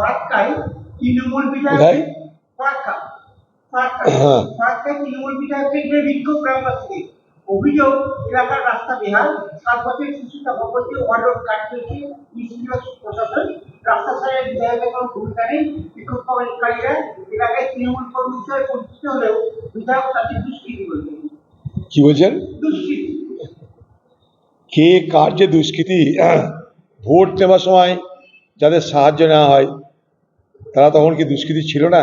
ফরাক্কায় তৃণমূল বিধায়ক? ফরাক্কা ফরাক্কায় হ্যাঁ। তৃণমূল বিধায়কের যে বিক্ষোভ গ্রামবাসীদের অভিযোগ এলাকার রাস্তা বেহাল সাত বছর শিশুটা ভগবতী ওয়ার্ড চলছে নিষ্ক্রিয় প্রশাসন রাস্তা সারের বিধায়কের কোনো ভূমিকা নেই বিক্ষোভকারীরা এলাকায় তৃণমূল কর্মী হিসেবে পরিচিত হলেও বিধায়ক তাদের দুষ্কৃতি বলছেন কি বলছেন? দুষ্কৃতি। কে কার যে দুষ্কৃতি ভোট নেওয়ার সময় যাদের সাহায্য নেওয়া হয় তারা তখন কি দুষ্কৃতি ছিল না?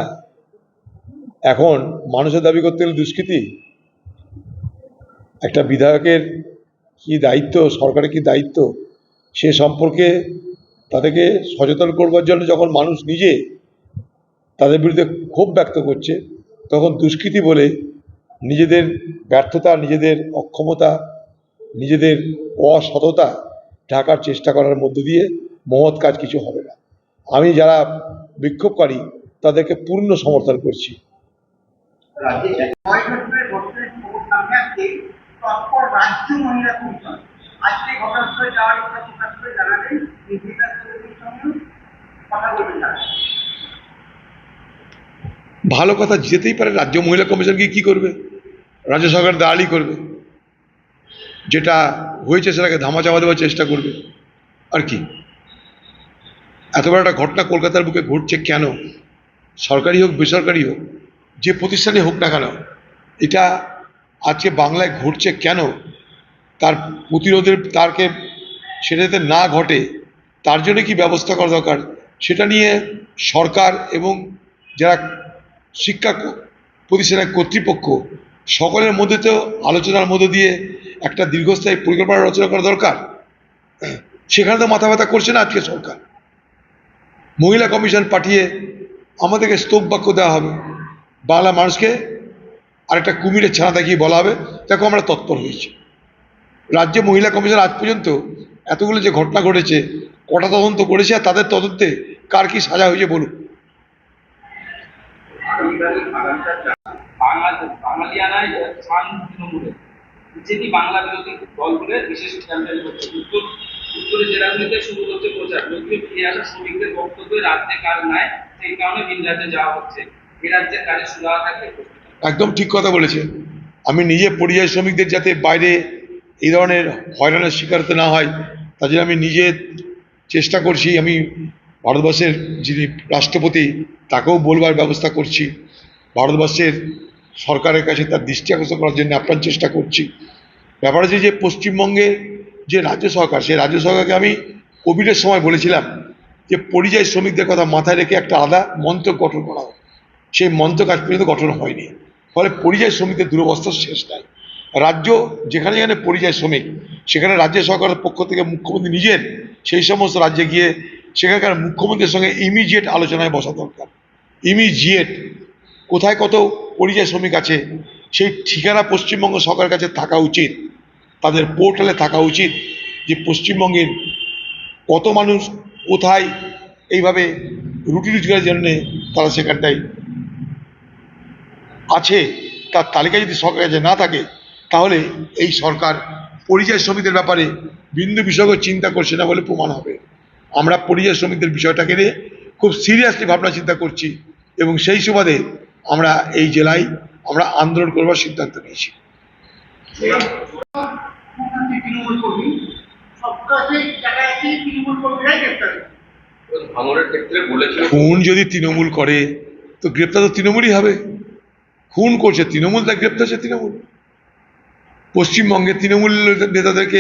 এখন মানুষের দাবি করতে গেলে দুষ্কৃতি? একটা বিধায়কের কি দায়িত্ব, সরকারের কি দায়িত্ব? সে সম্পর্কে তাদেরকে সচেতন করবার জন্য যখন মানুষ নিজে তাদের বিরুদ্ধে ক্ষোভ ব্যক্ত করছে, তখন দুষ্কৃতি বলে নিজেদের ব্যর্থতা, নিজেদের অক্ষমতা, নিজেদের অসততা ঢাকার চেষ্টা করার মধ্য দিয়ে মহৎ কাজ কিছু হবে না। আমি যারা বিক্ষোভকারী তাদেরকে পূর্ণ সমর্থন করছি। ভালো কথা যেতেই পারে রাজ্য মহিলা কমিশন গিয়ে কী করবে? রাজ্য সরকার দাঁড়ালি করবে। যেটা হয়েছে সেটাকে ধামাচাপা দেওয়ার চেষ্টা করবে। আর কি? এত বড় একটা ঘটনা কলকাতার বুকে ঘটছে কেন? সরকারি হোক, বেসরকারি হোক, যে প্রতিষ্ঠানে হোক না কেন, এটা আজকে বাংলায় ঘটছে কেন? তার প্রতিরোধের, তারকে সেটা যাতে না ঘটে, তার জন্য কি ব্যবস্থা করা দরকার? সেটা নিয়ে সরকার এবং যারা শিক্ষা প্রতিষ্ঠানের কর্তৃপক্ষ, সকলের মধ্যে তো আলোচনার মধ্যে দিয়ে একটা দীর্ঘস্থায়ী পরিকল্পনা রচনা করা দরকার। সেখানে তো মাথা ব্যথা করছে না আজকে সরকার। মহিলা কমিশন পাঠিয়ে আমাদেরকে স্তব বাক্য দেওয়া হবে। বাংলা মানুষকে আরেকটা কুমিরের ছানা দেখিয়ে বলা হবে, দেখো আমরা তৎপর হয়েছি। রাজ্যে মহিলা কমিশন আজ পর্যন্ত এতগুলো যে ঘটনা ঘটেছে, কটা তদন্ত করেছে আর তাদের তদন্তে কার কি সাজা হয়েছে বলুন। বিশেষ উত্তরের জেলাগুলিতে শুরু হচ্ছে প্রচার যদিও ফিরে আসা শ্রমিকদের বক্তব্যে রাজ্যে কাজ নাই, সেই কারণে ভিন রাজ্যে যাওয়া হচ্ছে। এ রাজ্যের কাজে সুরাহা থাকলে একদম ঠিক কথা বলেছে আমি নিজে পরিযায়ী শ্রমিকদের যাতে বাইরে এই ধরনের হয়রানের শিকার না হয়, তার জন্য আমি নিজে চেষ্টা করছি, আমি ভারতবর্ষের যিনি রাষ্ট্রপতি, তাকেও বলবার ব্যবস্থা করছি। ভারতবর্ষের সরকারের কাছে তার দৃষ্টি আকর্ষণ করার জন্য আপ্রাণ চেষ্টা করছি। ব্যাপার হচ্ছে যে পশ্চিমবঙ্গে যে রাজ্য সরকার, সেই রাজ্য সরকারকে আমি কোভিডের সময় বলেছিলাম যে পরিযায়ী শ্রমিকদের কথা মাথায় রেখে একটা আলাদা মন্ত্রক গঠন করা হোক। সেই মন্ত্রক আজ পর্যন্ত গঠন হয়নি। ফলে পরিযায়ী শ্রমিকদের দুরবস্থা শেষ নাই। রাজ্য, যেখানে যেখানে পরিযায়ী শ্রমিক, সেখানে রাজ্য সরকারের পক্ষ থেকে মুখ্যমন্ত্রী নিজের, সেই সমস্ত রাজ্যে গিয়ে সেখানকার মুখ্যমন্ত্রীর সঙ্গে ইমিডিয়েট আলোচনায় বসা দরকার। ইমিডিয়েট কোথায় কত পরিযায়ী শ্রমিক আছে, সেই ঠিকানা পশ্চিমবঙ্গ সরকারের কাছে থাকা উচিত। তাদের পোর্টালে থাকা উচিত যে পশ্চিমবঙ্গের কত মানুষ কোথায় এইভাবে রুটি রোজগারের জন্যে তারা সেখানটায় আছে। তার তালিকা যদি সরকারের কাছে না থাকে, তাহলে এই সরকার পরিযায়ী শ্রমিকদের ব্যাপারে বিন্দু বিষয়ক চিন্তা করছে না বলে প্রমাণ হবে। আমরা পরিযায়ী শ্রমিকদের বিষয়টাকে নিয়ে খুব সিরিয়াসলি ভাবনা চিন্তা করছি এবং সেই সুবাদে আমরা এই জেলায় আমরা আন্দোলন করবার সিদ্ধান্ত নিয়েছি। খুন যদি তৃণমূল করে, তো গ্রেপ্তার তো তৃণমূলই হবে। খুন করছে তৃণমূল, তার গ্রেপ্তার হচ্ছে তৃণমূল। পশ্চিমবঙ্গে তৃণমূল নেতাদেরকে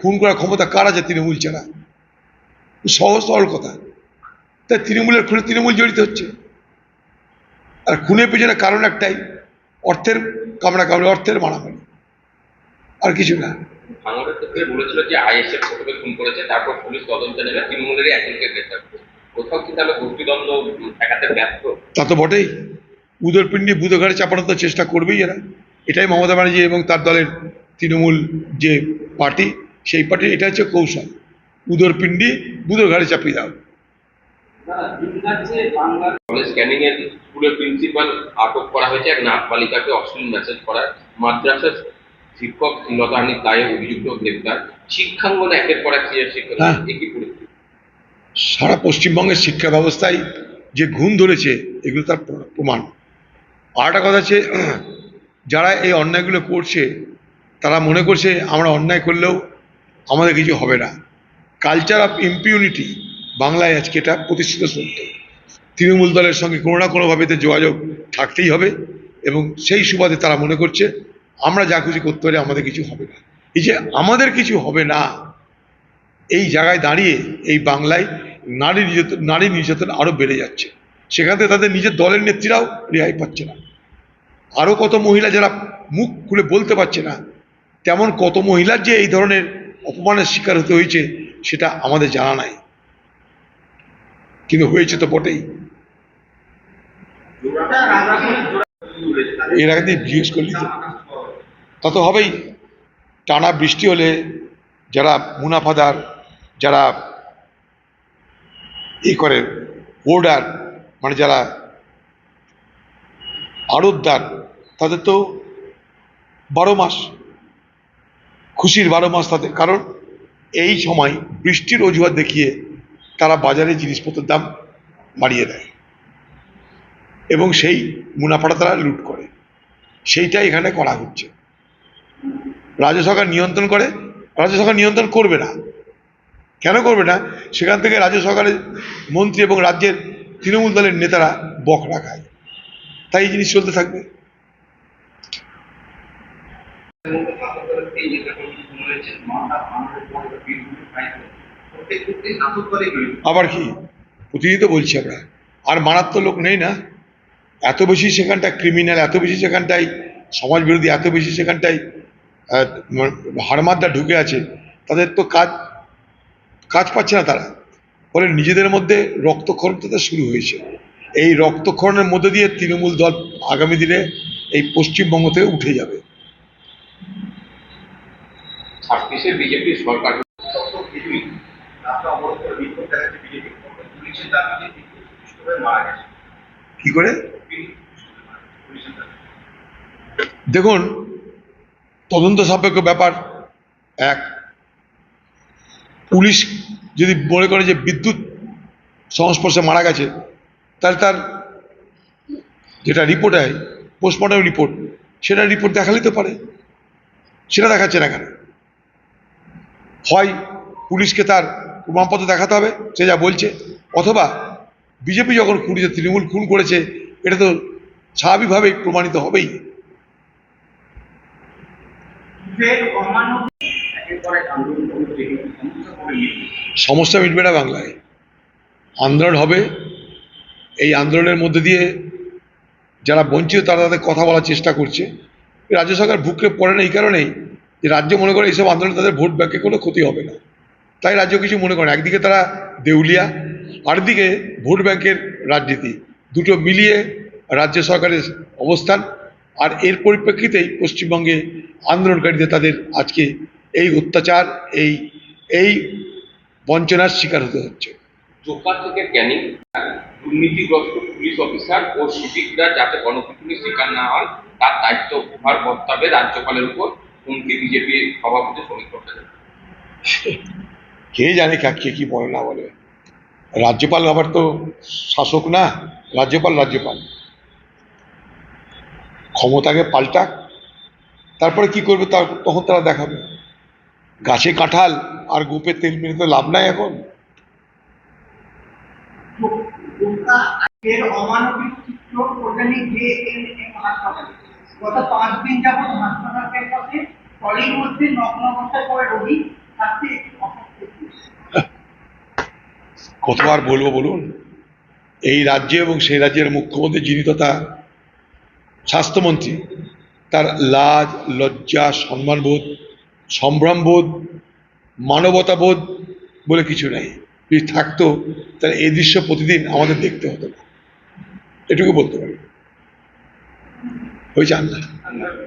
খুন করার ক্ষমতা কার আছে তৃণমূল ছাড়া সহজ সরল কথা। তাই তৃণমূলের খুনে তৃণমূল জড়িত হচ্ছে। আর খুনের পেছনে কারণ একটাই, অর্থের কামড়া কামড়ে অর্থের মারামারি। আর কিছু না। বলেছিল যে আইএসএফ খুন করেছে তারপর পুলিশ তদন্তে নেবে তৃণমূলেরই একজনকে গ্রেপ্তার কোথাও কি তাহলে গোষ্ঠীদ্বন্দ্ব ঠেকাতে ব্যর্থ? তা তো বটেই। উদরপিণ্ডি বুধঘাড়ে চাপানোর তো চেষ্টা করবেই এরা। এটাই মমতা ব্যানার্জি এবং তার দলের তৃণমূল যে পার্টি সেই পার্টির এটা হচ্ছে কৌশল। উদরপিণ্ডি বুধঘাড়ে চাপিয়ে দাও। স্ক্যানিং এর স্কুলের প্রিন্সিপাল আটক করা হয়েছে। এক নাথ বালিকাকে অশ্লীল মেসেজ করার মাদ্রাসার শিক্ষক লতাহানির দায়ে অভিযুক্ত গ্রেপ্তার। শিক্ষাঙ্গনে একের পর এক শিক্ষক হ্যাঁ। একই পরিস্থিতি। সারা পশ্চিমবঙ্গের শিক্ষা ব্যবস্থায় যে ঘুণ ধরেছে এগুলো তার প্রমাণ। আর একটা কথা হচ্ছে যারা এই অন্যায়গুলো করছে তারা মনে করছে আমরা অন্যায় করলেও আমাদের কিছু হবে না। কালচার অফ ইম্পিউনিটি বাংলায় আজকে এটা প্রতিষ্ঠিত সত্য। তৃণমূল দলের সঙ্গে কোনো না কোনোভাবে যোগাযোগ থাকতেই হবে এবং সেই সুবাদে তারা মনে করছে আমরা যা খুশি করতে পারি আমাদের কিছু হবে না। এই যে আমাদের কিছু হবে না, এই জায়গায় দাঁড়িয়ে এই বাংলায় নারী নির্যাতন নারী নির্যাতন আরও বেড়ে যাচ্ছে। সেখান থেকে তাদের নিজের দলের নেত্রীরাও রেহাই পাচ্ছে না। আরও কত মহিলা যারা মুখ খুলে বলতে পারছে না, তেমন কত মহিলার যে এই ধরনের অপমানের শিকার হতে হয়েছে, সেটা আমাদের জানা নাই। কিন্তু হয়েছে তো বটেই। এর আগে জিজ্ঞেস করলি তো? তা তো হবেই। টানা বৃষ্টি হলে যারা মুনাফাদার, যারা ই করে হোর্ডার মানে যারা আড়তদার, তাদের তো বারো মাস, খুশির বারো মাস তাদের। কারণ এই সময় বৃষ্টির অজুহাত দেখিয়ে তারা বাজারে জিনিসপত্রের দাম বাড়িয়ে দেয়। এবং সেই মুনাফাটা তারা লুট করে। সেইটাই এখানে করা হচ্ছে। রাজ্য সরকার নিয়ন্ত্রণ করে, রাজ্য সরকার নিয়ন্ত্রণ করবে না। কেন করবে না? সেখান থেকে রাজ্য সরকারের মন্ত্রী এবং রাজ্যের তৃণমূল দলের নেতারা বকরা খায়। তাই এই জিনিস চলতে থাকবে। আবার কি? প্রতিদিন তো বলছি আমরা। আর মারাত্মক লোক নেই না? এত বেশি সেখানটায় ক্রিমিনাল এত বেশি সেখানটায় সমাজ বিরোধী এত বেশি সেখানটায় মানে ঢুকে আছে তাদের তো কাজ কাজ পাচ্ছে না তারা। ফলে নিজেদের মধ্যে রক্তক্ষরণ তাদের শুরু হয়েছে। এই রক্তক্ষরণের মধ্যে দিয়ে তৃণমূল দল আগামী দিনে এই পশ্চিমবঙ্গ থেকে উঠে যাবে। ছাব্বিশে সরকার? কি করে? দেখুন তদন্ত সাপেক্ষ ব্যাপার, এক। পুলিশ যদি মনে করে যে বিদ্যুৎ সংস্পর্শে মারা গেছে, তাহলে তার যেটা রিপোর্ট হয় পোস্টমর্টম রিপোর্ট সেটা রিপোর্ট দেখালেই তো পারে। সেটা দেখাচ্ছে না কেন? হয় পুলিশকে তার প্রমাণপত্র দেখাতে হবে, সে যা বলছে, অথবা বিজেপি যখন খুঁড়িছে তৃণমূল খুন করেছে, এটা তো স্বাভাবিকভাবেই প্রমাণিত হবেই ফের অমানব একের পর এক আন্দোলন করে দেখি সমস্যা মিটবে না বাংলায়। আন্দোলন হবে। এই আন্দোলনের মধ্যে দিয়ে যারা বঞ্চিত, তারা তাদের কথা বলার চেষ্টা করছে। রাজ্য সরকার ভুকরে পড়ে না এই কারণেই যে রাজ্য মনে করে এইসব আন্দোলন তাদের ভোট ব্যাংকে কোনো ক্ষতি হবে না। তাই রাজ্য কিছু মনে করে একদিকে তারা দেউলিয়া, আরেকদিকে ভোট ব্যাংকের রাজনীতি। দুটো মিলিয়ে রাজ্য সরকারের অবস্থান আর এর পরিপ্রেক্ষিতেই পশ্চিমবঙ্গে আন্দোলনকারীদের তাদের আজকে এই অত্যাচার এই এই বঞ্চনার শিকার হতে হচ্ছে। জোকার থেকে ক্যানিং দুর্নীতিগ্রস্ত পুলিশ অফিসার ও সিভিকরা যাতে গণপিটুনির শিকার না হন তার দায়িত্ব ভার বর্তাবে রাজ্যপালের উপর হুমকি বিজেপি সভাপতি শ্রমিক ভট্টাচার্য কে জানে কা- কে কি বলে না বলে। রাজ্যপাল আবার তো শাসক না রাজ্যপাল রাজ্যপাল। ক্ষমতাকে পাল্টাক তারপরে কি করবে তার তখন তারা দেখাবে। গাছে কাঁঠাল আর গোপে তেল মেরে তো লাভ নাই এখন। গোটা ফের অমানবিক চিত্র কল্যাণী জে এন এম হাসপাতালে গত পাঁচ দিন যাবৎ হাসপাতাল ক্যাম্পাসে টলির মধ্যে নগ্ন অবস্থায় পড়ে রোগী থাকতে কতবার বলব বলুন এই রাজ্যে এবং সেই রাজ্যের মুখ্যমন্ত্রী যিনি তথা স্বাস্থ্যমন্ত্রী, তার লাজ, লজ্জা, সম্মানবোধ, সম্ভ্রমবোধ, মানবতাবোধ বলে কিছু নাই। যদি থাকতো, তাহলে এই দৃশ্য প্রতিদিন আমাদের দেখতে হতো না। এটুকু বলতে পারি। হয়েছে আন্না